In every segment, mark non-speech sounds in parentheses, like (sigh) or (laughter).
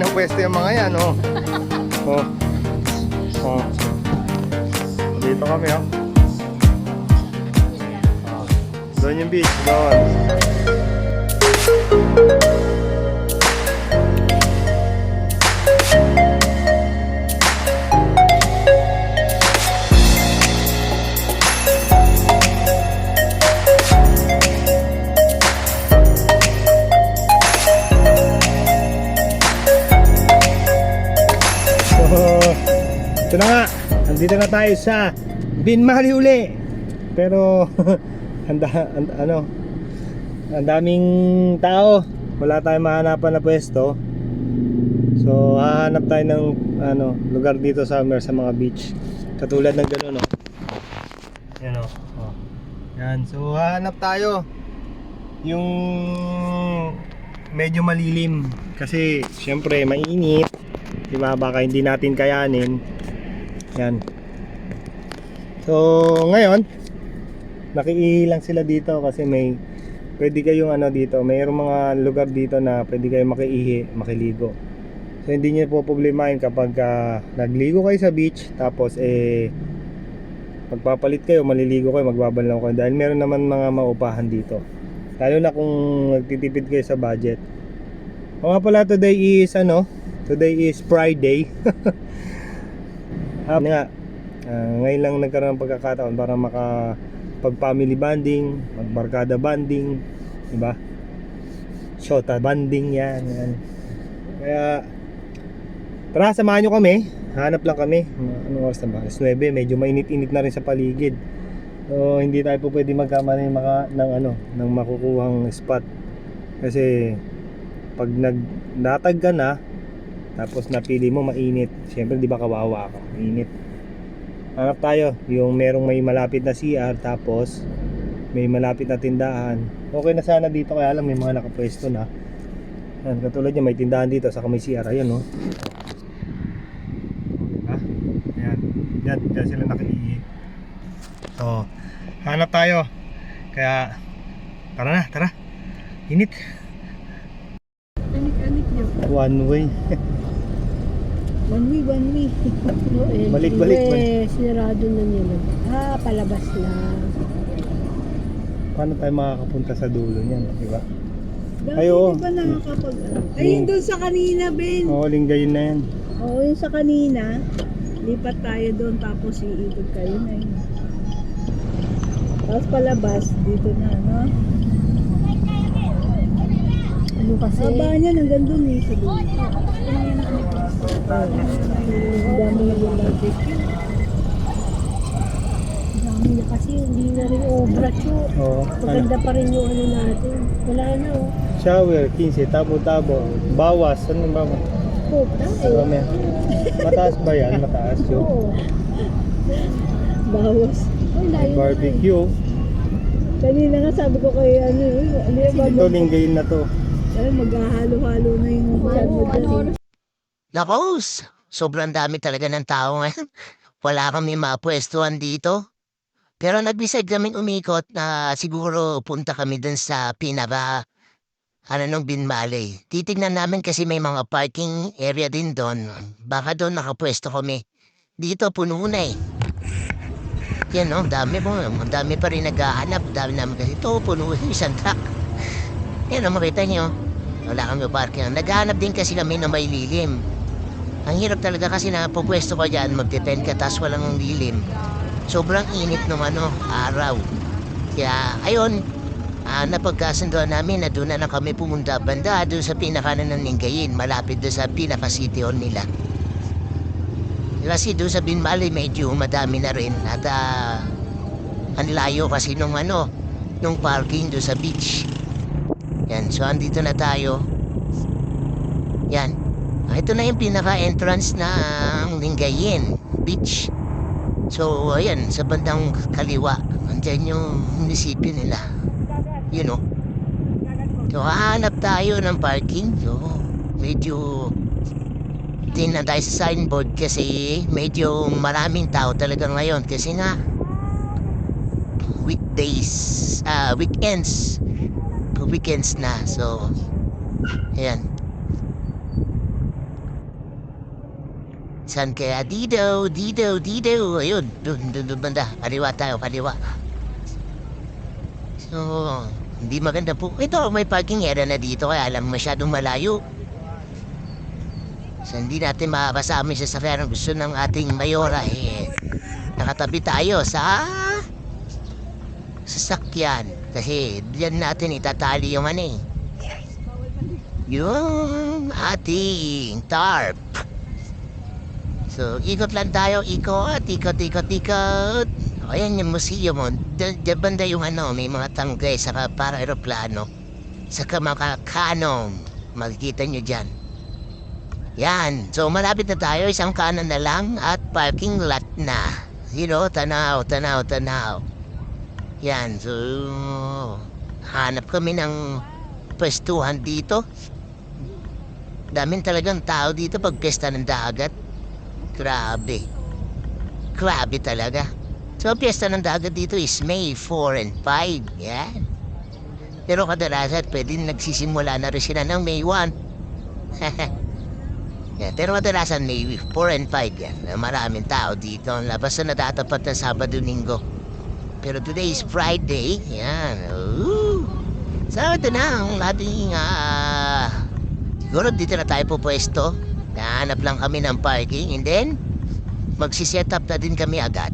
Ng pwesto yung mga yan, oh. Oh. Oh. Dito kami. Oh. Doon yung beach, doon. Tayo sa Binmali uli. Pero, (laughs) anda, and, ano, ang daming tao. Wala tayong mahanapan na pwesto. So, hahanap tayo ng ano, lugar dito sa Mer sa mga beach. Katulad ng gano'n, no? Yan, o. Oh. Yan. So, hahanap tayo. Yung medyo malilim. Kasi, syempre, mainit. Diba? Baka hindi natin kayanin. Yan. So, ngayon, nakiilang sila dito kasi may pwede kayong ano dito, mayroong mga lugar dito na pwede kayong makiihi, makiligo. So, hindi niyo po problemahin kapag ah, nagligo kayo sa beach, tapos eh, magpapalit kayo, maliligo kayo, magbabanlaw kayo dahil meron naman mga maupahan dito. Lalo na kung nagtitipid kayo sa budget. O nga pala, today is ano, Today is Friday. (laughs) ah, nga, ah, ngayon lang nagkaroon ng pagkakataon para maka pag family bonding, magbarkada bonding, di ba? Shota bonding yan, yan. Kaya tara samahan nyo kami. Hanap lang kami. Ano oras na ba? Alas 9, medyo mainit-init na rin sa paligid. So hindi tayo po pwede magkamali maka, ng ano, ng makukuhang spot. Kasi pag nagdatag ka na, tapos napili mo mainit. Siyempre, di ba kawawa ka? Mainit. Hanap tayo. Yung merong may malapit na CR, tapos may malapit na tindahan. Okay na sana dito, kaya alam may mga nakapwesto na. Yan, katulad niya, may tindahan dito, saka may CR. Ayan, no? Ha? Ayan. Yan, dyan sila nakiihi. So, hanap tayo. Kaya, tara na, tara. Init. Anik-anik niyo. One way. (laughs) One way, one way. (laughs) No, eh, Balik, balik, eh, sinarado na niya na. Ah, palabas na. Paano tayo makakapunta sa dulo niyan, di ba? Ay, oo. di ba nakakapag... Hmm. Ayun doon sa kanina, Ben. Oo, linggayin na yan. Oo, yung sa kanina. Lipat tayo doon tapos iikot kayo na yun. Tapos palabas, dito na, no? Ano kasi? Haba niya, hanggang doon eh, sa doon. Dami na yung. Ang dami na kasi hindi na rin obra siya. Oo. Ano? Maganda pa rin yung ano natin. Wala na oh. Shower, 15, tabo-tabo. Bawas, ano ba? Puta Marami. eh. Mataas ba yan? Mataas yun. Oo. Bawas. Ay, layo na Barbecue. Kanina nga sabi ko kay ano eh, ano yung Ito, linggayin na to. Ay, maghahalo-halo na yung chan mo dyan. Nakos, sobrang dami talaga ng tao ngayon. (laughs) Wala kami mapwestuhan dito. Pero nag-decide kaming umikot na siguro punta kami dun sa pinaka ano nung Binmaley. Titignan namin kasi may mga parking area din doon. Baka doon nakapwesto kami. Dito puno na eh. Yan no, dami mo. Dami pa rin naghahanap. Dami namin kasi ito, puno yung isang truck. Yan o, makita nyo. Wala kami parking. Naghahanap din kasi kami na may lilim. Ang hirap talaga kasi na pupwesto ka dyan, mag-depend ka, tas walang lilim. Sobrang init ng ano, araw. Kaya, ayun, ah, napagkasundoan namin na doon na kami pumunta banda doon sa pinakanan ng Ningayin, malapit doon sa pinaka-city hall nila. Kasi doon sa Binmali medyo madami na rin at ah, ang layo kasi nung ano, nung parking doon sa beach. Yan, so andito na tayo. Yan. Ah, ito na yung pinaka-entrance ng Lingayen Beach. So, ayan, sa bandang kaliwa, andyan yung munisipyo nila. You know. So, hahanap tayo ng parking. So, medyo din na tayo sa signboard kasi medyo maraming tao talaga ngayon kasi nga weekdays, ah, weekends weekends na. So, ayan. San kaya? Dito, dito, dito. Ayun, dun, dun, dun, banda. Kaliwa tayo, kaliwa. So, hindi maganda po. Ito, may parking area na dito kaya alam masyadong malayo. So, hindi natin makakasama sa sasakyan ang gusto ng ating mayora eh. Nakatabi tayo sa sasakyan. Kasi diyan natin itatali yung ano eh. Yung ating tarp. So, ikot lang tayo, ikot, ikot, ikot, ikot. O, ayan yung museum mo. Diyan diyan banda yung ano, may mga tanggay, saka para aeroplano. Saka mga kanom. Makikita nyo dyan. Yan. So, malapit na tayo. Isang kanan na lang at parking lot na. You know, tanaw, tanaw, tanaw. Yan. So, hanap kami ng pwestuhan dito. Daming talagang tao dito pag pesta ng dagat. Grabe. Grabe talaga. So, ang piyesta ng dagat dito is May 4 and 5. Yan. Pero kadalasan, pwede nagsisimula na rin sila ng May 1. (laughs) yeah, pero kadalasan, May 4 and 5 yan. Maraming tao dito. Ang labas na natatapat ng Sabado-Linggo. Pero today is Friday. Yan. Ooh. So, ito na ang ating ah, Siguro dito na tayo pupwesto. Nahanap lang kami ng parking and then magsiset up na din kami agad.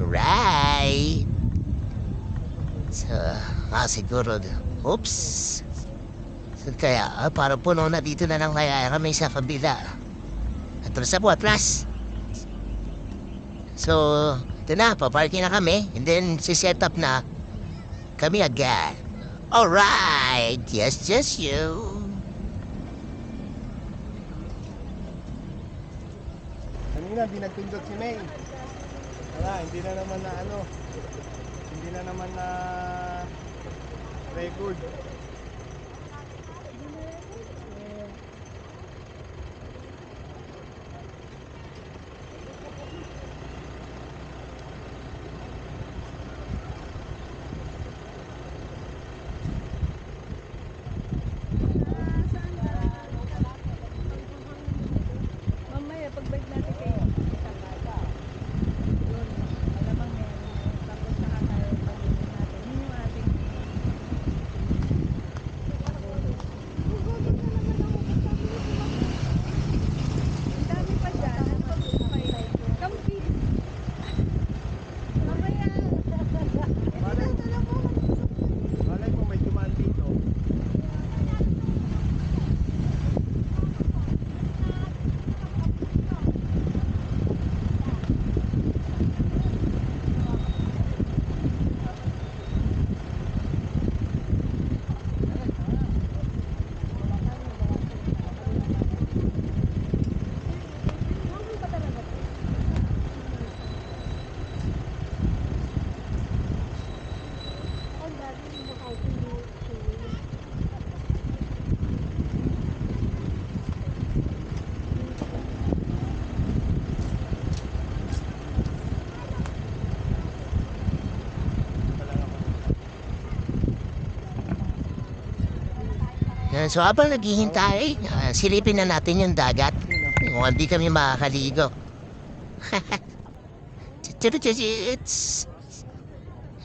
Right. So, ah, siguro. Oops. So, kaya, ah, parang puno na dito na lang kaya kami sa kabila. Atras na po, atras. So, ito na, paparking na kami and then siset up na kami agad. Alright, yes, just you. Kanina, di nagpindot si May. Wala, hindi na naman na ano. Hindi na naman na record. Mamaya, pagbalik natin kayo. Yun, malamang meron. Tapos saka tayo pag-ibig natin. Yun yung ating Ang dami pa dyan. Ang pag-ukay. Kampi. Mamaya. Malay, malay mo may dumaan dito. Ang dami yung nakaupo. Yan, so habang naghihintay, ah, silipin na natin yung dagat. Kung hindi kami makakaligo. (laughs) It's...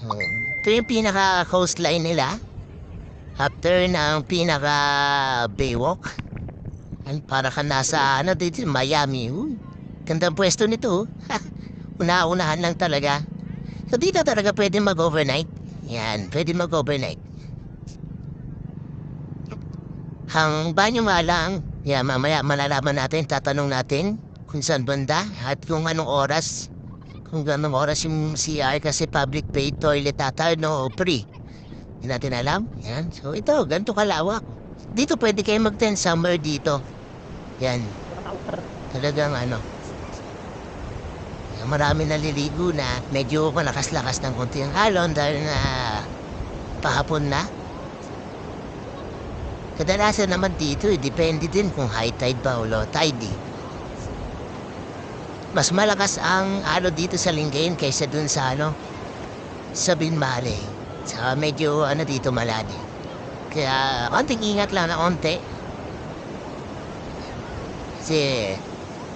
Hmm, Ito yung pinaka-coastline nila. After ng pinaka-baywalk. Ay, para ka nasa, ano dito, Miami. Uy, gandang pwesto nito. oh. (laughs) Una-unahan lang talaga. So dito talaga pwede mag-overnight. Yan, pwede mag-overnight. Ang banyo nga lang, yeah, mamaya malalaman natin, tatanong natin kung saan banda at kung anong oras. Kung anong oras yung CR kasi public paid toilet ata, no, free. Hindi natin alam. Yan. So ito, ganito kalawak. Dito pwede kayo mag-tent summer dito. Yan. Talagang ano. Marami naliligo na. Medyo malakas-lakas ng konti ang alon dahil na pahapon na. Kadalasan naman dito, eh, depende din kung high tide ba o low tide. eh. Mas malakas ang alo dito sa Lingayen kaysa dun sa ano, sa Binmale. Sa medyo ano dito maladi. Kaya konting ingat lang na konti. Kasi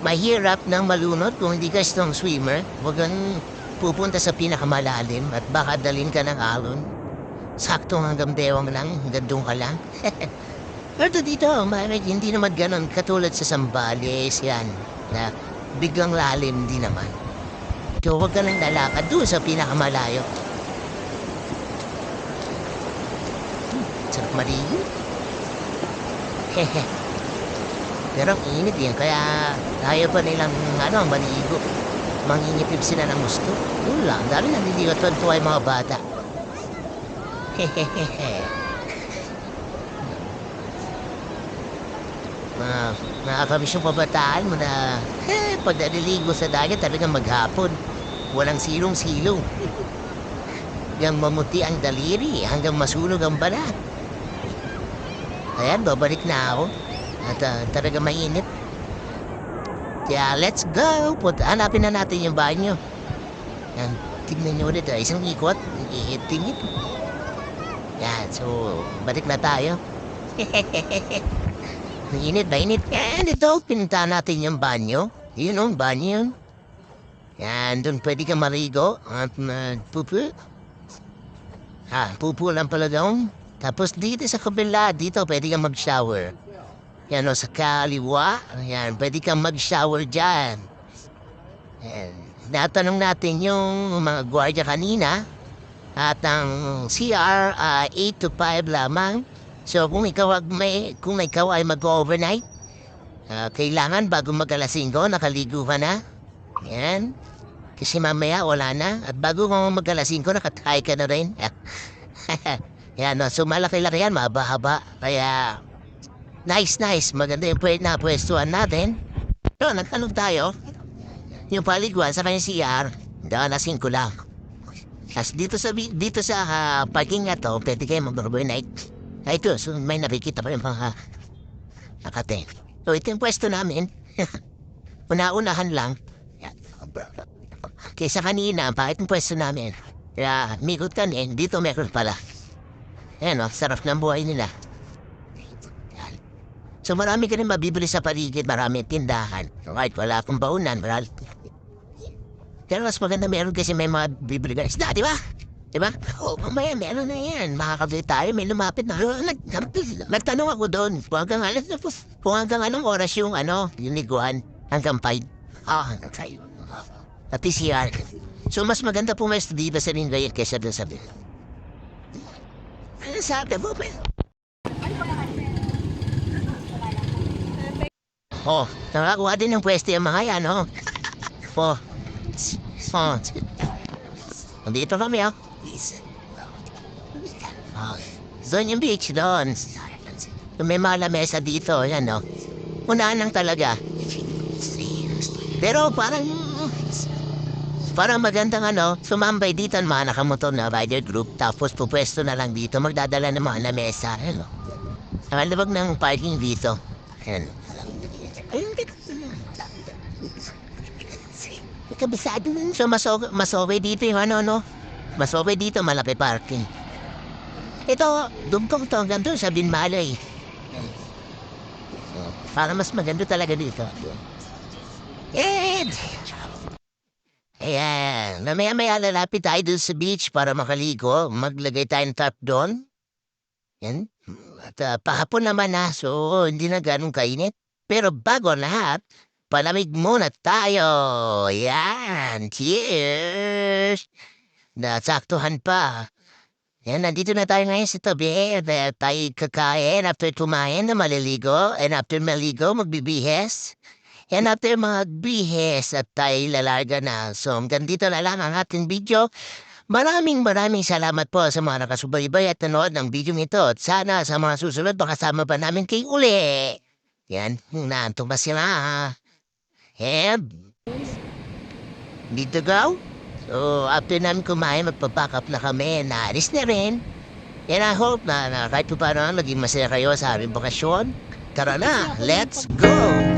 mahirap ng malunod kung hindi ka strong swimmer. Huwag kang pupunta sa pinakamalalim at baka dalin ka ng alon. Sakto hanggang bewang lang, hanggang ka lang. (laughs) Pero dito, Marek, hindi naman ganon katulad sa Sambales yan. Na biglang lalim din naman. So huwag ka nang lalakad doon sa pinakamalayo. Hmm, sarap marigo. Hehe. (laughs) Pero ang init yan, kaya tayo pa nilang ano, maligo. Mangingipib sila ng gusto. Wala, ang dami tuwa yung mga bata. Mga nakakamiss yung kabataan mo na eh, pag naliligo sa dagat talagang maghapon. Walang silong-silong. (laughs) Hanggang mamuti ang daliri, hanggang masunog ang balat. Ayan, babalik na ako. At ah, talaga mainit. Kaya let's go! Punta, hanapin na natin yung banyo. Yan, tignan nyo ulit. ah, isang ikot, itingit. Yan, so balik na tayo. (laughs) Mainit, mainit. Yan, ito, pinunta natin yung banyo. Yun o, banyo yun. Yan, doon pwede ka marigo at uh, pupu. Ha, pupu lang pala doon. Tapos dito sa kabila, dito pwede kang mag-shower. Yan o, sa kaliwa, yan, pwede kang mag-shower dyan. Yan. Natanong natin yung mga gwardiya kanina at ang CR ah, 8 to 5 lamang. So kung ikaw, may, kung ikaw ay mag-overnight, ah, kailangan bago mag-alas 5, nakaligo ka na. Yan. Kasi mamaya wala na. At bago mo mag-alas 5, nakatay ka na rin. (laughs) yan, no? so malaki-laki yan, mahaba-haba. Kaya, nice, nice. Maganda yung pwede na pwestuhan natin. Pero nagtanong tayo, yung paliguan sa kanyang CR, daan na 5 lang. Tapos dito sa, dito sa ah, parking na to, pwede kayo mag-overnight. Ay, ito, so may nakikita pa yung mga nakate. So, ito yung pwesto namin. (laughs) Una-unahan lang. Yan. Kaysa kanina, bakit yung pwesto namin? Kaya, mikot ka din, dito meron pala. Ayan o, sarap ng buhay nila. So, marami ka rin mabibili sa paligid, marami tindahan. Kahit wala akong baunan, marami. Pero mas maganda meron kasi may mga bibili ka isda, di ba? Di ba? Oo, mamaya meron na yan. Makakabili tayo, may lumapit na. Nag, nag, nagtanong ako doon, kung hanggang, ano, kung hanggang anong oras yung, ano, yung liguan, hanggang 5. Ah, hanggang 5. At PCR. So, mas maganda pumesto dito sa Lingayen kaysa doon sa Bil. Ano sabi mo? Oh, nakakuha din ng pwesto yung mga yan, oh. (laughs) Oh. Oh. Nandito kami, oh. Oh. Doon yung beach, doon. May mga lamesa dito, yan, oh. Unahan lang talaga. Pero parang... Parang magandang ano, sumambay dito ang mga nakamotor na rider group tapos pupwesto na lang dito, magdadala ng mga lamesa. Ano? Ang alabag ng parking dito. Ayan. Ayun, Kabisado nun. So, mas, mas okay dito yung ano, no? Mas okay dito, malaki parking. Ito, dumkong to hanggang doon sa Binmalay. Para mas maganda talaga dito. Ed! Ayan, mamaya-maya lalapit tayo dun sa beach para makaligo. Maglagay tayo ng top doon. Yan. At ah, pahapon naman na, so hindi na ganun kainit. Pero bago lahat, palamig muna tayo. Yan, cheers! Nasaktuhan pa. Yan, nandito na tayo ngayon sa tabi. Uh, tayo kakain after kumain na maliligo. And after maligo, magbibihes. And after magbihes at tayo lalarga na. So hanggang dito na lang ang ating video. Maraming maraming salamat po sa mga nakasubaybay at nanood ng video nito. At sana sa mga susunod makasama pa namin kay uli. Yan, naantok ba sila? And, dito go. So, after namin kumain, magpapack up na kami. Naalis na rin. And I hope na, na kahit pa paano, naging masaya kayo sa aming bakasyon. Tara na, let's go!